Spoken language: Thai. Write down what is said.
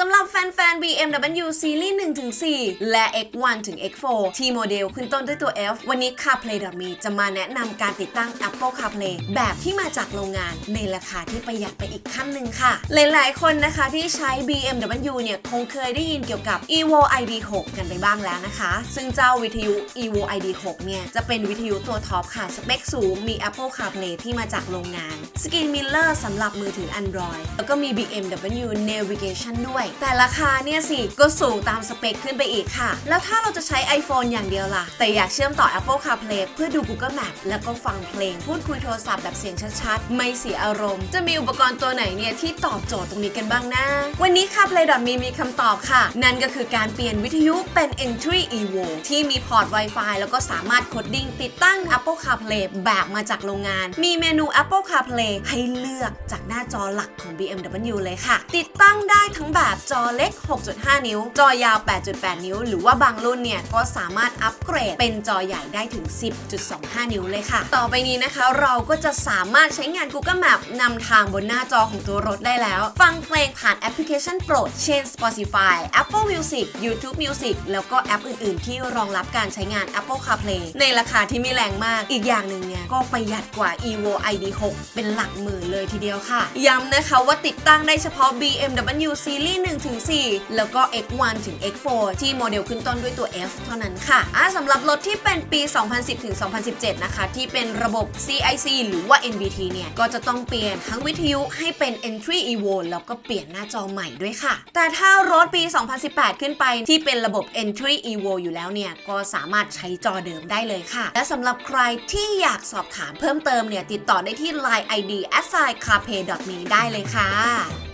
สำหรับแฟนๆ BMW ซีรีส์1ถึง4และ X1 ถึง X4 ที่โมเดลขึ้นต้นด้วยตัว F วันนี้ CarPlay.me จะมาแนะนำการติดตั้ง Apple CarPlay แบบที่มาจากโรงงานในราคาที่ประหยัดไปอีกขั้นหนึ่งค่ะ หลายๆ คนนะคะที่ใช้ BMW เนี่ยคงเคยได้ยินเกี่ยวกับ Evo ID6 กันไปบ้างแล้วนะคะ ซึ่งเจ้าวิทยุ Evo ID6 เนี่ยจะเป็นวิทยุตัวท็อปค่ะ สเปคสูงมี Apple CarPlay ที่มาจากโรงงาน Screen Mirror สำหรับมือถือ Android แล้วก็มี BMW Navigation ด้วยแต่ราคาเนี่ยสิ ก็สูงตามสเปคขึ้นไปอีกค่ะ แล้วถ้าเราจะใช้ iPhone อย่างเดียวล่ะ แต่อยากเชื่อมต่อ Apple CarPlay เพื่อดู Google Map แล้วก็ฟังเพลง พูดคุยโทรศัพท์แบบเสียงชัดๆ ไม่เสียอารมณ์ จะมีอุปกรณ์ตัวไหนเนี่ยที่ตอบโจทย์ตรงนี้กันบ้างนะ วันนี้ CarPlay.me มีคำตอบค่ะ นั่นก็คือการเปลี่ยนวิทยุเป็น Entry Evo ที่มีพอร์ต Wi-Fi แล้วก็สามารถโคดดิ้งติดตั้ง Apple CarPlay แบบมาจากโรงงาน มีเมนู Apple CarPlay ให้เลือกจากหน้าจอหลักของ BMW เลยค่ะ ติดตั้งได้ทั้งแบบจอเล็ก 6.5 นิ้ว จอยาว 8.8 นิ้ว หรือว่าบางรุ่นเนี่ย ก็สามารถอัปเกรดเป็นจอใหญ่ได้ถึง 10.25 นิ้วเลยค่ะ ต่อไปนี้นะคะ เราก็จะสามารถใช้งาน Google Map นำทางบนหน้าจอของตัวรถได้แล้ว ฟังเพลงผ่านแอปพลิเคชันโปรด เช่น Spotify Apple Music YouTube Music แล้วก็แอปอื่น ๆ ที่รองรับการใช้งาน Apple CarPlay ในราคาที่ไม่แรงมาก อีกอย่างหนึ่งเนี่ย ก็ประหยัดกว่า Evo ID6 เป็นหลักหมื่นเลยทีเดียวค่ะ ย้ำนะคะว่าติดตั้งได้เฉพาะ BMW Series 1-4แล้วก็ X1 ถึง X4 ที่โมเดลขึ้นต้นด้วยตัว F เท่านั้นค่ะอะสำหรับรถที่เป็นปี 2010ถึง2017 นะคะ ที่เป็นระบบ CIC หรือว่า NBT เนี่ย ก็จะต้องเปลี่ยนทั้งวิทยุให้เป็น Entry Evo แล้วก็เปลี่ยนหน้าจอใหม่ด้วยค่ะ แต่ถ้ารถปี 2018 ขึ้นไปที่เป็นระบบ Entry Evo อยู่แล้วเนี่ย ก็สามารถใช้จอเดิมได้เลยค่ะ และสำหรับใครที่อยากสอบถามเพิ่มเติมเนี่ยติดต่อได้ที่ Line ID a s s i c a r p a y m e ได้เลยค่ะ